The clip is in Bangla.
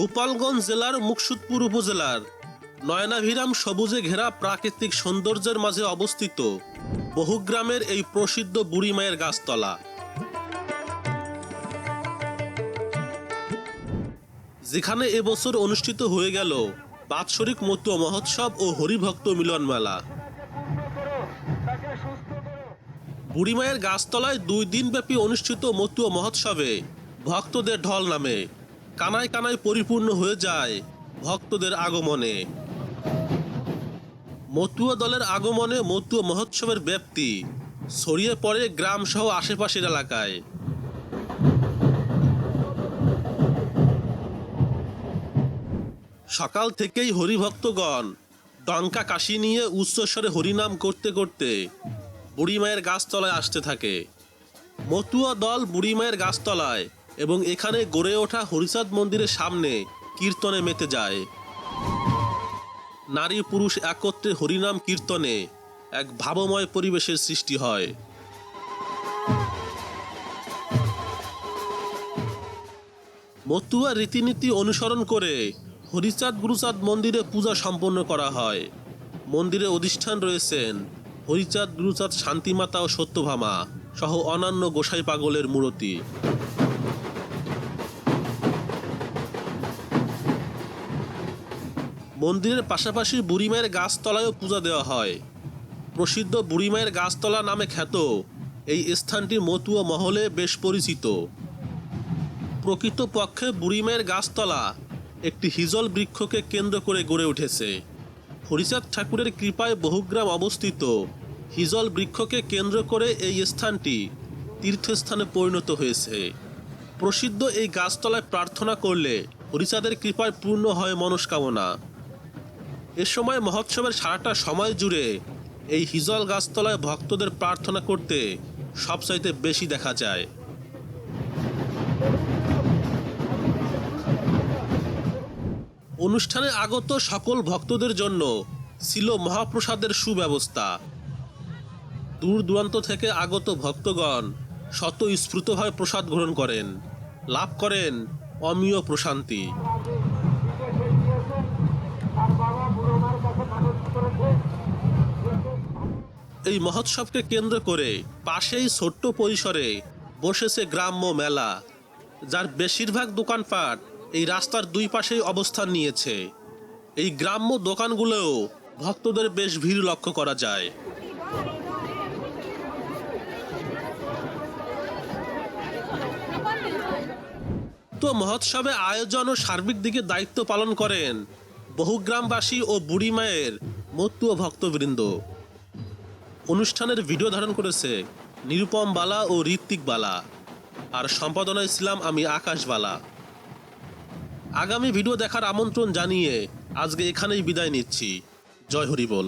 গোপালগঞ্জ জেলার মুকসুদপুর উপজেলার নয়নাভিরাম সবুজে ঘেরা প্রাকৃতিক সৌন্দর্যের মাঝে অবস্থিত বহুগ্রামের এই প্রসিদ্ধ বুড়ি মায়ের গাছতলা। যেখানে এবছর অনুষ্ঠিত হয়ে গেল বাৎসরিক মতুয়া মহোৎসব ও হরিভক্ত মিলন মেলা। বুড়িমায়ের গাছতলায় দুই দিনব্যাপী অনুষ্ঠিত মতুয়া মহোৎসবে ভক্তদের ঢল নামে। কানায় কানায় পরিপূর্ণ হয়ে যায় ভক্তদের আগমনে। মতুয়া দলের আগমনে মতুয়া মহোৎসবের ব্যাপ্তি, ছড়িয়ে পড়ে গ্রাম সহ আশেপাশের এলাকায়। সকাল থেকেই হরিভক্তগণ ডঙ্কা কাশি নিয়ে উচ্চস্বরে হরিনাম করতে করতে বুড়িমায়ের গাছতলায় আসতে থাকে। মতুয়া দল বুড়িমায়ের গাছতলায় এবং এখানে গড়ে ওঠা হরিচাঁদ মন্দিরের সামনে কীর্তনে মেতে যায়। নারী পুরুষ একত্রে হরিনাম কীর্তনে এক ভাবময় পরিবেশের সৃষ্টি হয়। মতুয়া রীতিনীতি অনুসরণ করে হরিচাঁদ গুরুচাঁদ মন্দিরে পূজা সম্পন্ন করা হয়। মন্দিরে অধিষ্ঠান রয়েছেন হরিচাঁদ, গুরুচাঁদ, শান্তিমাতা ও সত্যভামা সহ অন্যান্য গোসাই পাগলের মূর্তি। মন্দিরের পাশাপাশি বুড়িমায়ের গাছতলায়ও পূজা দেওয়া হয়। প্রসিদ্ধ বুড়িমায়ের গাছতলা নামে খ্যাত। এই স্থানটি মতুয়া মহলে বেশ পরিচিত। প্রকৃতপক্ষে বুড়িমায়ের গাছতলা একটি হিজল বৃক্ষকে কেন্দ্র করে গড়ে উঠেছে। হরিচাঁদ ঠাকুরের কৃপায় বহুগ্রাম অবস্থিত। হিজল বৃক্ষকে কেন্দ্র করে এই স্থানটি তীর্থস্থানে পরিণত হয়েছে। প্রসিদ্ধ এই গাছতলায় প্রার্থনা করলে হরিচাঁদের কৃপায় পূর্ণ হয় মনস্কামনা। এ সময় মহোৎসবের সারাটা সময় জুড়ে এই হিজল গাছতলায় ভক্তদের প্রার্থনা করতে সবচাইতে বেশি দেখা যায়। অনুষ্ঠানে আগত সকল ভক্তদের জন্য ছিল মহাপ্রসাদের সুব্যবস্থা। দূর দূরান্ত থেকে আগত ভক্তগণ শত স্ফূর্তভাবে প্রসাদ গ্রহণ করেন, লাভ করেন, অমীয় প্রশান্তি। এই মহোৎসবকে কেন্দ্র করে পাশেই ছোট্ট পরিসরে বসেছে গ্রাম্য মেলা, যার বেশিরভাগ দোকানপাট এই রাস্তার দুই পাশেই অবস্থান নিয়েছে। এই গ্রাম্য দোকানগুলোও ভক্তদের বেশ ভিড় লক্ষ্য করা যায়। তো মহোৎসবে আয়োজন ও সার্বিক দিকে দায়িত্ব পালন করেন বহু গ্রামবাসী ও বুড়ি মায়ের মত্তু ভক্তবৃন্দ। অনুষ্ঠানের ভিডিও ধারণ করেছে নিরুপম বালা ও ঋত্বিক বালা। আর সম্পাদনায় ছিলাম আমি আকাশ বালা। আগামী ভিডিও দেখার আমন্ত্রণ জানিয়ে আজকে এখানেই বিদায় নিচ্ছি। জয় হরি বল